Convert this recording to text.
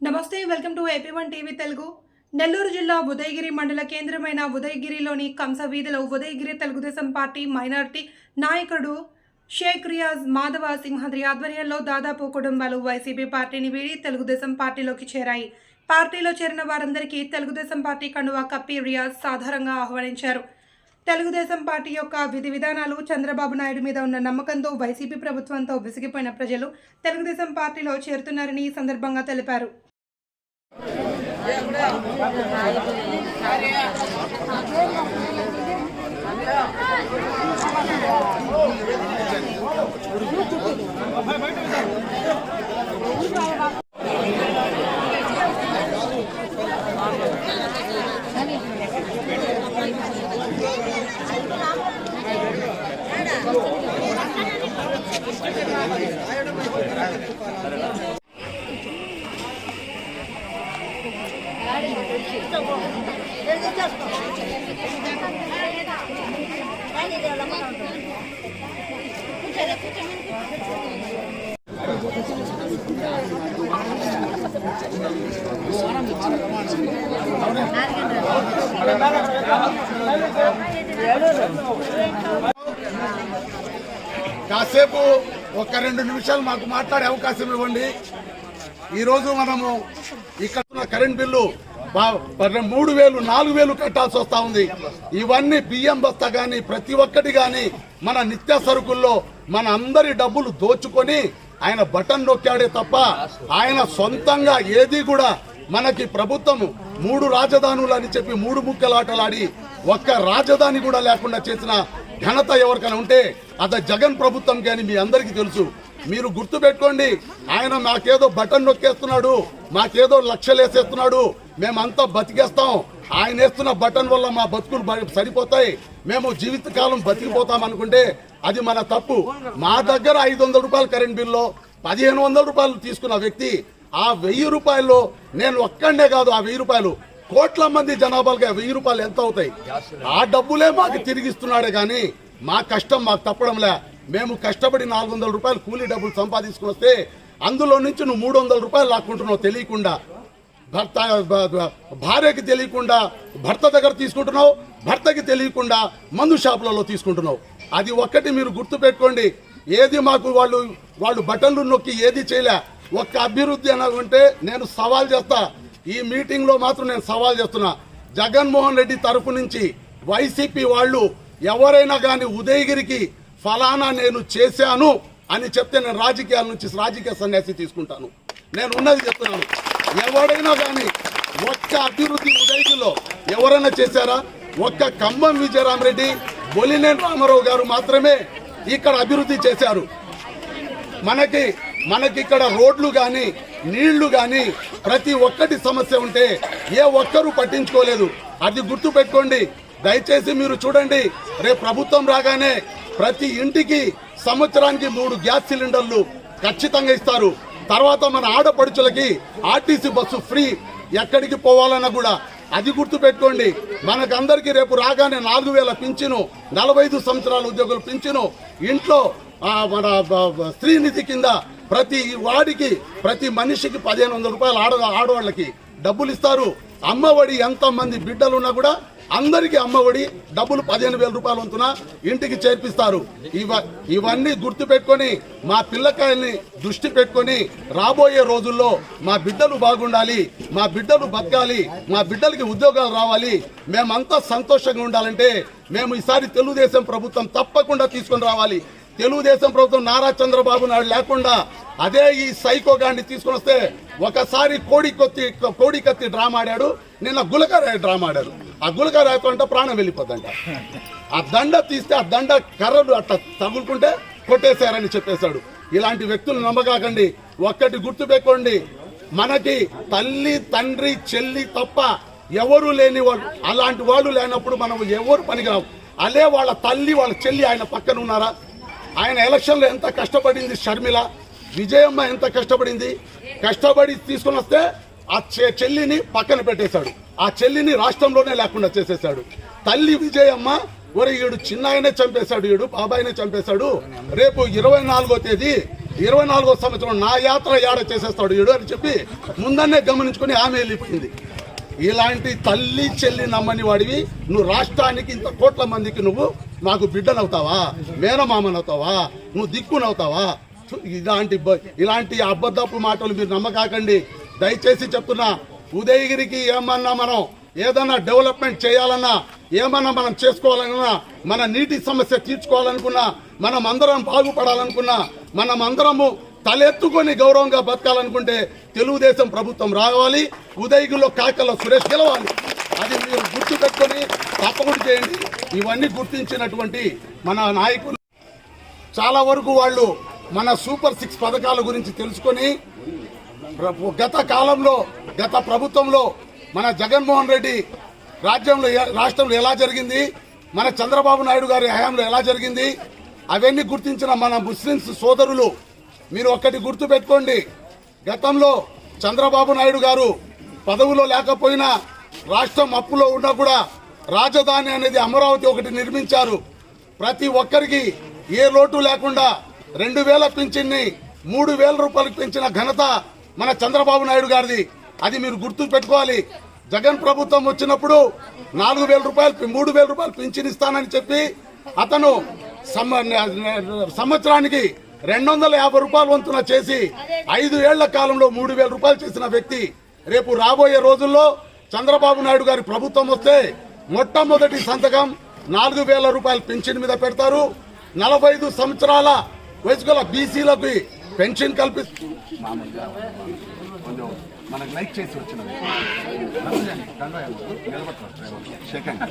నమస్తే welcome to AP one TV Telugu. Nellore జిల్లా ఉదయగిరి మండల కేంద్రమైన ఉదయగిరిలోని కంస వీధిలో ఉదయగిరి తెలుగుదేశం పార్టీ మైనార్టీ నాయకుడు షేక్ రియాజ్ మాధవ సింహాద్రి ఆధ్వర్యంలో దాదాపు కుటుంబాలు వైసీపీ పార్టీని వీడి తెలుగుదేశం పార్టీలోకి చేరాయి. పార్టీలో చేరిన వారందరికీ తెలుగుదేశం పార్టీ కండువా కప్పి రియాజ్ సాధారణంగా ఆహ్వానించారు. తెలుగుదేశం పార్టీ యొక్క విధి విధానాలు చంద్రబాబు నాయుడు మీద ఉన్న నమ్మకంతో వైసీపీ ప్రభుత్వంతో విసిగిపోయిన ప్రజలు తెలుగుదేశం పార్టీలో చేరుతున్నారని ఈ సందర్భంగా తెలిపారు. ఏడు కాసేపు ఒక రెండు నిమిషాలు మాకు మాట్లాడే అవకాశం ఇవ్వండి. ఈరోజు మనము ఇక్కడ ఉన్న కరెంట్ బిల్లు మూడు వేలు నాలుగు వేలు కట్టాల్సి వస్తా ఉంది. ఇవన్నీ బియ్యం బస్తా కానీ ప్రతి ఒక్కటి కానీ మన నిత్య సరుకుల్లో మన అందరి డబ్బులు దోచుకొని ఆయన బటన్ నొక్కాడే తప్ప ఆయన సొంతంగా ఏది కూడా మనకి ప్రభుత్వం మూడు రాజధానులు అని చెప్పి మూడు ముక్కలాటలాడి ఒక్క రాజధాని కూడా లేకుండా చేసిన ఘనత ఎవరికైనా ఉంటే అద జగన్ ప్రభుత్వం కానీ మీ అందరికీ తెలుసు. మీరు గుర్తు పెట్టుకోండి ఆయన మాకేదో బటన్ నొక్కేస్తున్నాడు మాకేదో లక్షలు వేసేస్తున్నాడు మేమంతా బతికేస్తాం. ఆయన వేస్తున్న బటన్ వల్ల మా బతుకులు సరిపోతాయి. మేము జీవితకాలం బతికిపోతాం అనుకుంటే అది మన తప్పు. మా దగ్గర ఐదు వందల రూపాయలు కరెంట్ బిల్లో పదిహేను వందల రూపాయలు తీసుకున్న వ్యక్తి ఆ వెయ్యి రూపాయల్లో నేను ఒక్కడే కాదు ఆ వెయ్యి రూపాయలు. కోట్ల మంది జనాభాలకి వెయ్యి రూపాయలు ఎంత అవుతాయి? ఆ డబ్బులే మాకు తిరిగిస్తున్నాడే కానీ మా కష్టం మాకు తప్పడంలే మేము కష్టపడి నాలుగు వందల రూపాయలు కూలీ డబ్బులు సంపాదించుకుని వస్తే అందులో నుంచి నువ్వు మూడు వందల రూపాయలు లాక్కుంటున్నావు తెలియకుండా. భర్త భార్యకి తెలియకుండా భర్త దగ్గర తీసుకుంటున్నావు భర్తకి తెలియకుండా మందు షాపులలో తీసుకుంటున్నావు. అది ఒక్కటి మీరు గుర్తు పెట్టుకోండి ఏది మాకు వాళ్ళు వాళ్ళు బటన్లు నొక్కి ఏది చేయలే. ఒక్క అభివృద్ధి అనుకుంటే నేను సవాల్ చేస్తా. ఈ మీటింగ్లో మాత్రం నేను సవాల్ చేస్తున్నా. జగన్మోహన్ రెడ్డి తరఫు నుంచి వైసీపీ వాళ్ళు ఎవరైనా కానీ ఉదయగిరికి ఫలానా నేను చేశాను అని చెప్తే నేను రాజకీయాల నుంచి రాజకీయ సన్యాసి తీసుకుంటాను. నేను ఉన్నది చెప్తున్నాను. ఎవరైనా కానీ ఒక్క అభివృద్ధి ఉదయగిరిలో ఎవరైనా చేశారా? ఒక్క ఖమ్మం విజయరామరెడ్డి బొలినేని రామారావు గారు మాత్రమే ఇక్కడ అభివృద్ధి చేశారు. మనకి మనకి ఇక్కడ రోడ్లు కానీ నీళ్ళు కానీ ప్రతి ఒక్కటి సమస్య ఉంటే ఏ ఒక్కరూ పట్టించుకోలేదు. అది గుర్తు పెట్టుకోండి దయచేసి మీరు చూడండి రేపు ప్రభుత్వం రాగానే ప్రతి ఇంటికి సంవత్సరానికి మూడు గ్యాస్ సిలిండర్లు ఖచ్చితంగా ఇస్తారు. తర్వాత మన ఆడపడుచులకి ఆర్టీసీ బస్సు ఫ్రీ ఎక్కడికి పోవాలన్నా కూడా అది గుర్తు పెట్టుకోండి రేపు రాగానే నాలుగు వేల పింఛను నలభై ఐదు సంవత్సరాల ఉద్యోగులు పింఛను. ఇంట్లో మన స్త్రీనిధి కింద ప్రతి వాడికి ప్రతి మనిషికి పదిహేను వందల రూపాయలు ఆడ ఆడవాళ్ళకి డబ్బులు ఇస్తారు. అమ్మఒడి ఎంతమంది బిడ్డలున్నా కూడా అందరికీ అమ్మఒడి డబ్బులు పదిహేను వేల రూపాయలు వంతున ఇంటికి చేర్పిస్తారు. ఇవ ఇవన్నీ గుర్తు పెట్టుకొని మా పిల్లకాయల్ని దృష్టి పెట్టుకొని రాబోయే రోజుల్లో మా బిడ్డలు బాగుండాలి మా బిడ్డలు బతకాలి మా బిడ్డలకి ఉద్యోగాలు రావాలి మేమంతా సంతోషంగా ఉండాలంటే మేము ఈసారి తెలుగుదేశం ప్రభుత్వం తప్పకుండా తీసుకొని రావాలి. తెలుగుదేశం ప్రభుత్వం నారా చంద్రబాబు నాయుడు లేకుండా అదే ఈ సైకో గాండి తీసుకొని వస్తే ఒకసారి కోడి కొత్తి కోడి కత్తి డ్రామా ఆడాడు నిన్న గులకరాయ డ్రామా ఆడాడు ఆ గులకరాయతో అంటే ప్రాణం వెళ్ళిపోద్దంట. ఆ దండ తీస్తే ఆ దండ కర్రలు అట్లా తగులుకుంటే కొట్టేశారని చెప్పేశాడు. ఇలాంటి వ్యక్తులు నమ్మకాకండి. ఒక్కటి గుర్తు పెట్టుకోండి మనకి తల్లి తండ్రి చెల్లి తప్ప ఎవరు లేని వాళ్ళు అలాంటి వాళ్ళు లేనప్పుడు మనం ఎవరు పనికిరావు. అదే వాళ్ళ తల్లి వాళ్ళ చెల్లి ఆయన పక్కన ఉన్నారా? ఆయన ఎలక్షన్లో ఎంత కష్టపడింది షర్మిల? విజయమ్మ ఎంత కష్టపడింది? కష్టపడి తీసుకొని వస్తే ఆ చె- చెల్లిని పక్కన పెట్టేశాడు. ఆ చెల్లిని రాష్ట్రంలోనే లేకుండా చేసేశాడు. తల్లి విజయమ్మ ఒరే ఈడు చిన్నాయనే చంపేశాడు ఈడు బాబాయినే చంపేశాడు. రేపు ఇరవై నాలుగో తేదీ ఇరవై నాలుగో సంవత్సరం నా యాత్ర యాడ చేసేస్తాడు ఈడు అని చెప్పి ముందన్నే గమనించుకొని ఆమె వెళ్ళిపోయింది. ఇలాంటి తల్లి చెల్లి నమ్మని వాడివి. నువ్వు రాష్ట్రానికి ఇంత కోట్ల మందికి నువ్వు మాకు బిడ్డనవుతావా మేనమామనవుతావా నువ్వు దిక్కునవుతావా? ఇలాంటి బ- ఇలాంటి అబద్ధపు మాటలు మీరు నమ్మకాకండి. దయచేసి చెప్తున్నా ఉదయగిరికి ఏమన్నా మనం ఏదన్నా డెవలప్మెంట్ చేయాలన్నా ఏమన్నా మనం చేసుకోవాలన్నా మన నీటి సమస్య తీర్చుకోవాలనుకున్నా మనం అందరం బాగుపడాలనుకున్నా మనం అందరము తలెత్తుకొని గౌరవంగా బతకాలనుకుంటే తెలుగుదేశం ప్రభుత్వం రావాలి ఉదయగిరిలో కాకల సురేష్ గెలవాలి. అది మీరు పెట్టుకొని తప్పకుండా చేయండి. ఇవన్నీ గుర్తించినటువంటి మన నాయకులు చాలా వరకు వాళ్ళు మన సూపర్ సిక్స్ పథకాల గురించి తెలుసుకొని గత కాలంలో గత ప్రభుత్వంలో మన జగన్మోహన్ రెడ్డి రాజ్యంలో రాష్ట్రంలో ఎలా జరిగింది మన చంద్రబాబు నాయుడు గారి హయాంలో ఎలా జరిగింది అవన్నీ గుర్తించిన మన ముస్లింస్ సోదరులు మీరు ఒక్కటి గుర్తు పెట్టుకోండి గతంలో చంద్రబాబు నాయుడు గారు పదవులో లేకపోయినా రాష్ట్రం అప్పులో ఉన్నా కూడా రాజధాని అనేది అమరావతి ఒకటి నిర్మించారు. ప్రతి ఒక్కరికి ఏ లోటు లేకుండా రెండు వేల పింఛన్ని మూడు వేల రూపాయలకు పెంచిన ఘనత మన చంద్రబాబు నాయుడు గారిది. అది మీరు గుర్తు పెట్టుకోవాలి జగన్ ప్రభుత్వం వచ్చినప్పుడు నాలుగు వేల రూపాయలు మూడు వేల రూపాయలు పింఛన్ ఇస్తానని చెప్పి అతను సంవత్సరానికి రెండు వందల యాభై రూపాయలు వంతున చేసి ఐదు ఏళ్ళ కాలంలో మూడు వేల రూపాయలు చేసిన వ్యక్తి. రేపు రాబోయే రోజుల్లో చంద్రబాబు నాయుడు గారి ప్రభుత్వం వస్తే మొట్టమొదటి సంతకం నాలుగు వేల రూపాయల పెన్షన్ మీద పెడతారు. నలభై ఐదు సంవత్సరాల వయసు గల బీసీలకు పెన్షన్ కల్పిస్తూ మనకు లైక్ చేసి వచ్చిన సెకండ్